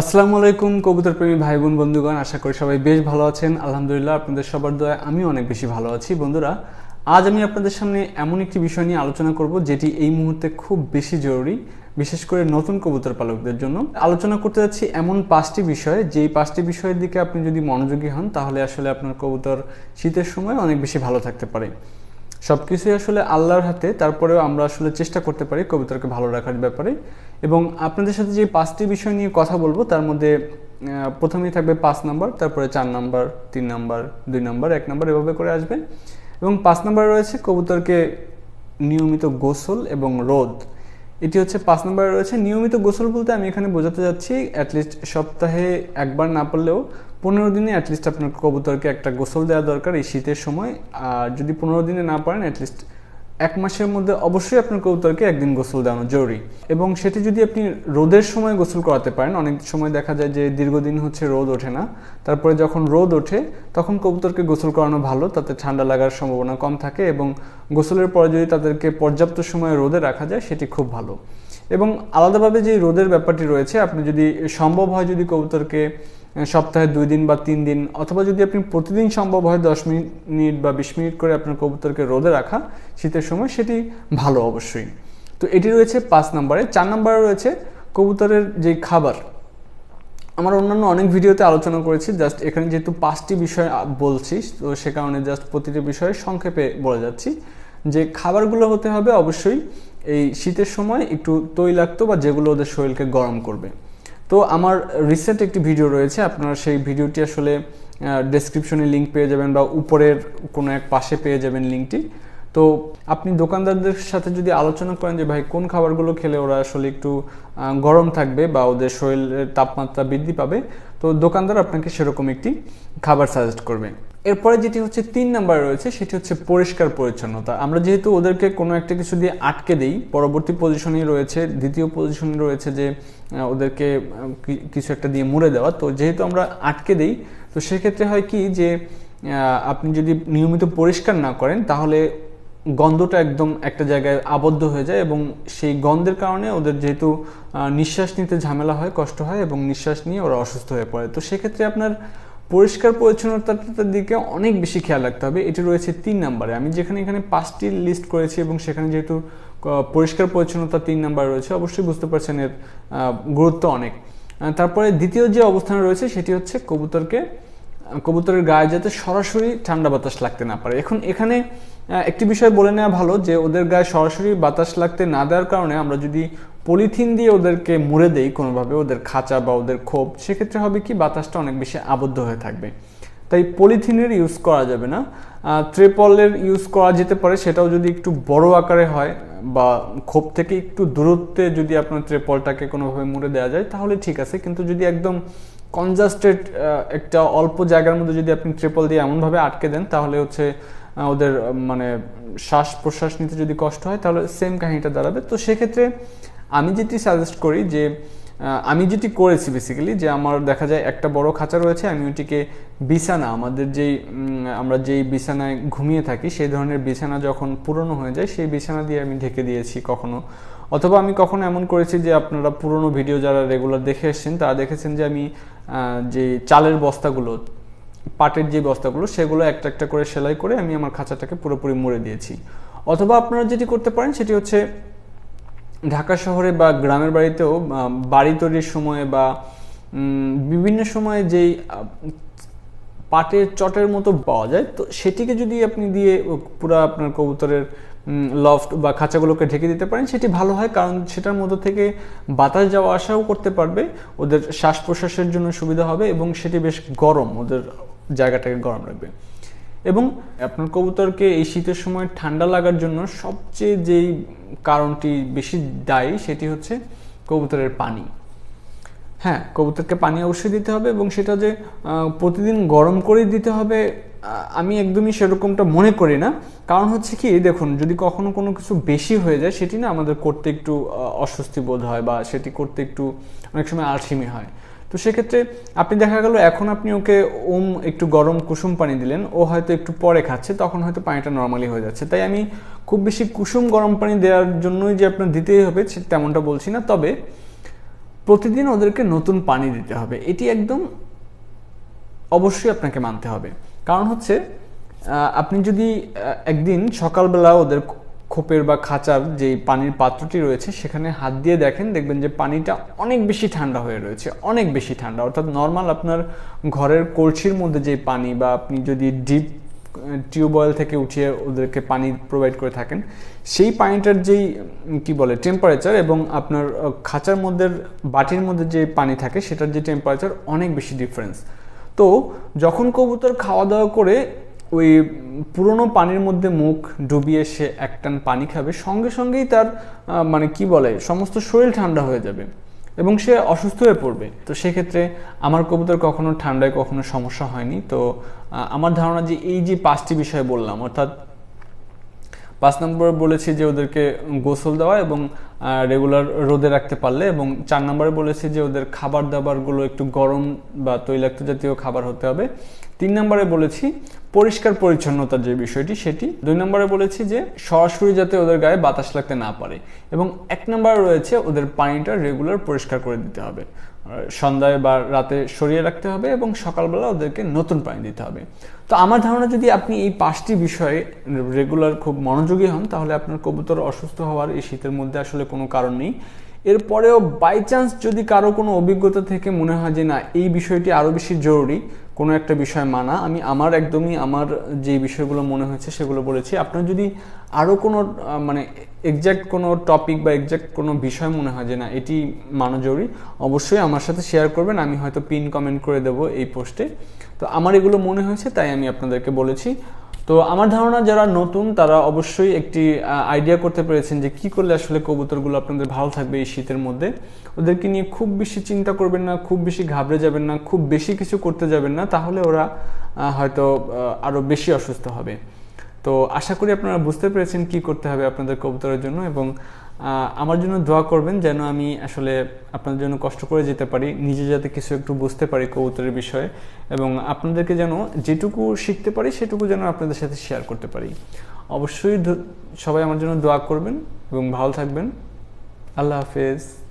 আসসালামু আলাইকুম কবুতর প্রেমী ভাই বোন বন্ধুগণ। আশা করি সবাই বেশ ভালো আছেন। আলহামদুলিল্লাহ, আপনাদের সবার দয়া আমি অনেক বেশি ভালো আছি। বন্ধুরা, আজ আমি আপনাদের সামনে এমন একটি বিষয় নিয়ে আলোচনা করব, যেটি এই মুহূর্তে খুব বেশি জরুরি, বিশেষ করে নতুন কবুতর পালকদের জন্য। আলোচনা করতে যাচ্ছি এমন পাঁচটি বিষয়। যেই পাঁচটি বিষয়ের দিকে আপনি যদি মনোযোগী হন, তাহলে আসলে আপনার কবুতর শীতের সময় অনেক বেশি ভালো থাকতে পারে। সব কিছুই আসলে আল্লাহর হাতে, তারপরেও আমরা আসলে চেষ্টা করতে পারি কবুতরকে ভালো রাখার ব্যাপারে। এবং আপনাদের সাথে যে পাঁচটি বিষয় নিয়ে কথা বলব, তার মধ্যে প্রথমেই থাকবে পাঁচ নাম্বার, তারপরে চার নাম্বার, তিন নাম্বার, দুই নাম্বার, এক নাম্বার, এভাবে করে আসবে। এবং পাঁচ নাম্বার রয়েছে কবুতরকে নিয়মিত গোসল এবং রোদ। এটি হচ্ছে পাঁচ নম্বরে রয়েছে নিয়মিত গোসল বলতে আমি এখানে বোঝাতে যাচ্ছি অ্যাটলিস্ট সপ্তাহে একবার না পারলেও পনেরো দিনে অ্যাটলিস্ট আপনার কবুতরকে একটা গোসল দেওয়া দরকার এই শীতের সময়। আর যদি পনেরো দিনে না পারেন অ্যাটলিস্ট এক মাসের মধ্যে অবশ্যই আপনার কবুতরকে একদিন গোসল দেওয়ানো জরুরি। এবং সেটি যদি আপনি রোদের সময় গোসল করাতে পারেন, অনেক সময় দেখা যায় যে দীর্ঘদিন হচ্ছে রোদ ওঠে না, তারপরে যখন রোদ ওঠে, তখন কবুতরকে গোসল করানো ভালো, তাতে ঠান্ডা লাগার সম্ভাবনা কম থাকে এবং গোসলের পরে যদি তাদেরকে পর্যাপ্ত সময় রোদে রাখা যায়, সেটি খুব ভালো। এবং আলাদাভাবে যে রোদের ব্যাপারটি রয়েছে, আপনি যদি সম্ভব হয় যদি কবুতরকে সপ্তাহে দুই দিন বা তিন দিন, অথবা যদি আপনি প্রতিদিন সম্ভব হয় দশ মিনিট বা বিশ মিনিট করে আপনার কবুতরকে রোদে রাখা শীতের সময়, সেটি ভালো অবশ্যই। তো এটি রয়েছে পাঁচ নম্বরে। চার নম্বরে রয়েছে কবুতরের যে খাবার। আমার অন্যান্য অনেক ভিডিওতে আলোচনা করেছি, জাস্ট এখানে যেহেতু পাঁচটি বিষয় বলছি, তো সে কারণে জাস্ট প্রতিটি বিষয়ে সংক্ষেপে বলে যাচ্ছি। যে খাবারগুলো হতে হবে অবশ্যই এই শীতের সময় একটু তৈলাক্ত বা যেগুলো ওদের শরীরকে গরম করবে। তো আমার রিসেন্ট একটি ভিডিও রয়েছে, আপনারা সেই ভিডিওটি আসলে ডেসক্রিপশনে লিঙ্ক পেয়ে যাবেন বা উপরের কোনো এক পাশে পেয়ে যাবেন লিঙ্কটি তো আপনি দোকানদারদের সাথে যদি আলোচনা করেন যে, ভাই, কোন খাবারগুলো খেলে ওরা আসলে একটু গরম থাকবে বা ওদের শরীরের তাপমাত্রা বৃদ্ধি পাবে? তো দোকানদার আপনাকে সেরকম একটি খাবার সাজেস্ট করবে। এরপরে যেটি হচ্ছে তিন নাম্বার রয়েছে, সেটি হচ্ছে পরিষ্কার পরিচ্ছন্নতা। আমরা যেহেতু ওদেরকে কোনো একটা কিছু দিয়ে আটকে দিই, পরবর্তী পজিশনেই রয়েছে, দ্বিতীয় পজিশনে রয়েছে যে ওদেরকে কিছু একটা দিয়ে মুড়ে দেওয়া। তো যেহেতু আমরা আটকে দিই, তো সেক্ষেত্রে হয় কি যে আপনি যদি নিয়মিত পরিষ্কার না করেন, তাহলে গন্ধটা একদম একটা জায়গায় আবদ্ধ হয়ে যায় এবং সেই গন্ধের কারণে ওদের যেহেতু নিঃশ্বাস নিতে ঝামেলা হয়, কষ্ট হয় এবং নিঃশ্বাস নিয়ে ওরা অসুস্থ হয়ে পড়ে। তো সেক্ষেত্রে আপনার পরিষ্কার পরিচ্ছন্নতার দিকে অনেক বেশি খেয়াল রাখতে হবে। এটি রয়েছে তিন নম্বরে। আমি যেখানে এখানে পাঁচটি লিস্ট করেছি এবং সেখানে যেহেতু পরিষ্কার পরিচ্ছন্নতা তিন নাম্বার রয়েছে, অবশ্যই বুঝতে পারছেন এর গুরুত্ব অনেক। তারপরে দ্বিতীয় যে অবস্থান রয়েছে সেটি হচ্ছে কবুতরকে কবুতরের গায়ে যাতে সরাসরি ঠান্ডা বাতাস লাগতে না পারে। এখন এখানে একটি বিষয় বলে নেওয়া ভালো যে ওদের গায়ে সরাসরি বাতাস লাগতে না দেওয়ার কারণে আমরা যদি পলিথিন দিয়ে ওদেরকে মুড়ে দেই কোনোভাবে, ওদের খাঁচা বা ওদের ক্ষোভ, সেক্ষেত্রে হবে কি বাতাসটা অনেক বেশি আবদ্ধ হয়ে থাকবে। তাই পলিথিনের ইউজ করা যাবে না। ট্রেপলের ইউজ করা যেতে পারে, সেটাও যদি একটু বড় আকারে হয় বা ক্ষোভ থেকে একটু দূরত্বে যদি আপনার ট্রেপলটাকে কোনোভাবে মুড়ে দেওয়া যায়, তাহলে ঠিক আছে। কিন্তু যদি একদম কনজাস্টেড একটা অল্প জায়গার মধ্যে যদি আপনি ট্রিপল দিয়ে এমনভাবে আটকে দেন, তাহলে হচ্ছে ওদের মানে শ্বাস প্রশ্বাস নিতে যদি কষ্ট হয়, তাহলে সেম কাহিনীটা দাঁড়াবে। তো সেক্ষেত্রে আমি যেটি সাজেস্ট করি যে আমি যেটি করেছি বেসিক্যালি যে আমার দেখা যায় একটা বড় খাঁচা রয়েছে, আমি ওটিকে বিছানা, আমাদের যেই আমরা যেই বিছানায় ঘুমিয়ে থাকি, সেই ধরনের বিছানা যখন পুরনো হয়ে যায়, সেই বিছানা দিয়ে আমি ঢেকে দিয়েছি কখনো। অথবা আমি কখনো এমন করেছি যে আপনারা পুরনো ভিডিও যারা রেগুলার দেখে এসেছেন, তারা দেখেছেন যে আমি যে চালের বস্তাগুলো, পাটের যে বস্তাগুলো, সেগুলো একটা একটা করে সেলাই করে আমি আমার খাঁচাটাকে পুরোপুরি মুড়ে দিয়েছি। অথবা আপনারা যেটি করতে পারেন, সেটি হচ্ছে ঢাকা শহরে বা গ্রামের বাড়িতেও বাড়ি তৈরির সময় বা বিভিন্ন সময়ে যেই পাটের চটের মতো পাওয়া যায়, তো সেটিকে যদি আপনি দিয়ে পুরো আপনার কবুতরের লফট বা খাঁচাগুলোকে ঢেকে দিতে পারেন, সেটি ভালো হয় কারণ সেটার মধ্যে থেকে বাতাস যাওয়া আসাও করতে পারবে, ওদের শ্বাস প্রশ্বাসের জন্য সুবিধা হবে এবং সেটি বেশ গরম, ওদের জায়গাটাকে গরম রাখবে। এবং আপনার কবুতরকে এই শীতের সময় ঠান্ডা লাগার জন্য সবচেয়ে যেই কারণটি বেশি দায়ী সেটি হচ্ছে কবুতরের পানি। হ্যাঁ কবুতরকে পানি অবশ্যই দিতে হবে এবং সেটা যে প্রতিদিন গরম করেই দিতে হবে আমি একদমই সেরকমটা মনে করি না। কারণ হচ্ছে কি দেখুন, যদি কখনো কোনো কিছু বেশি হয়ে যায়, সেটি না আমাদের করতে একটু অস্বস্তি বোধ হয় বা সেটি করতে একটু অনেক সময় আলসেমি হয়। তো সেক্ষেত্রে আপনি দেখা গেল এখন আপনি ওকে ওম একটু গরম কুসুম পানি দিলেন, ও হয়তো একটু পরে খাচ্ছে, তখন হয়তো পানিটা নর্মালি হয়ে যাচ্ছে। তাই আমি খুব বেশি কুসুম গরম পানি দেওয়ার জন্যই যে আপনার দিতেই হবে তেমনটা বলছি না, তবে প্রতিদিন ওদেরকে নতুন পানি দিতে হবে। এটি একদম অবশ্যই আপনাকে মানতে হবে। কারণ হচ্ছে আপনি যদি একদিন সকালবেলা ওদের খোপের বা খাঁচার যে পানির পাত্রটি রয়েছে, সেখানে হাত দিয়ে দেখেন, দেখবেন যে পানিটা অনেক বেশি ঠান্ডা হয়ে রয়েছে, অনেক বেশি ঠান্ডা। অর্থাৎ নর্মাল আপনার ঘরের কলসির মধ্যে যে পানি বা আপনি যদি ডিপ টিউবওয়েল থেকে উঠিয়ে ওদেরকে পানি প্রোভাইড করে থাকেন, সেই পানিটার যেই কি বলে টেম্পারেচার এবং আপনার খাঁচার মধ্যে, বাটির মধ্যে যে পানি থাকে, সেটার যে টেম্পারেচার অনেক বেশি ডিফারেন্স তো যখন কবুতর খাওয়া দাওয়া করে ওই পুরনো পানির মধ্যে মুখ ডুবিয়ে সে এক টান পানি খাবে, সঙ্গে সঙ্গেই তার মানে কি বলে, সমস্ত শরীর ঠান্ডা হয়ে যাবে এবং সে অসুস্থ হয়ে পড়বে। তো সেক্ষেত্রে আমার কবুতর কখনো ঠান্ডায়, কখনো সমস্যা হয়নি। তো আমার ধারণা যে এই যে পাঁচটি বিষয় বললাম, অর্থাৎ পাঁচ নম্বর বলেছি যে ওদেরকে গোসল দেওয়া এবং রেগুলার রোদে রাখতে পারলে এবং চার নম্বরে বলেছি যে ওদের খাবার দাবারগুলো একটু গরম বা তৈলাক্ত জাতীয় খাবার হতে হবে। তিন নম্বরে বলেছি পরিষ্কার পরিচ্ছন্নতার যে বিষয়টি সেটি, দুই নম্বরে বলেছি যে সরাসরি যাতে ওদের গায়ে বাতাস লাগতে না পারে এবং এক নম্বরে রয়েছে ওদের পানিটা রেগুলার পরিষ্কার করে দিতে হবে। সন্ধ্যায় বা রাতে সরিয়ে রাখতে হবে এবং সকালবেলা ওদেরকে নতুন পানি দিতে হবে। তো আমার ধারণা যদি আপনি এই পাঁচটি বিষয়ে রেগুলার খুব মনোযোগী হন, তাহলে আপনার কবুতর অসুস্থ হওয়ার এই শীতের মধ্যে আসলে কোনো কারণ নেই। এরপরেও বাই চান্স যদি কারও কোনো অভিজ্ঞতা থেকে মনে হয় যে না, এই বিষয়টি আরও বেশি জরুরি কোনো একটা বিষয় মানা, আমি আমার একদমই আমার যে বিষয়গুলো মনে হয়েছে সেগুলো বলেছি। আপনার যদি আরও কোনো মানে এক্স্যাক্ট কোনো টপিক বা এক্স্যাক্ট কোনো বিষয় মনে হয় যে না, এটি মানা জরুরি, অবশ্যই আমার সাথে শেয়ার করবেন, আমি হয়তো পিন কমেন্ট করে দেবো এই পোস্টে তো আমার এগুলো মনে হয়েছে, তাই আমি আপনাদেরকে বলেছি। তো আমার ধারণা যারা নতুন তারা অবশ্যই একটি আইডিয়া করতে পেরেছেন যে কি করলে আসলে কবুতরগুলো আপনাদের ভালো থাকবে এই শীতের মধ্যে। ওদেরকে নিয়ে খুব বেশি চিন্তা করবেন না খুব বেশি ঘাবড়ে যাবেন না খুব বেশি কিছু করতে যাবেন না তাহলে ওরা হয়তো আহ, আরও বেশি অসুস্থ হবে। তো আশা করি আপনারা বুঝতে পেরেছেন কি করতে হবে আপনাদের কবুতরের জন্য এবং আমার জন্য দোয়া করবেন যেন আমি আসলে আপনাদের জন্য কষ্ট করে যেতে পারি, নিজে যাতে কিছু একটু বুঝতে পারি কবুতরের বিষয়ে এবং আপনাদেরকে যেন যেটুকু শিখতে পারি সেটুকু যেন আপনাদের সাথে শেয়ার করতে পারি। অবশ্যই সবাই আমার জন্য দোয়া করবেন এবং ভালো থাকবেন। আল্লাহ হাফেজ।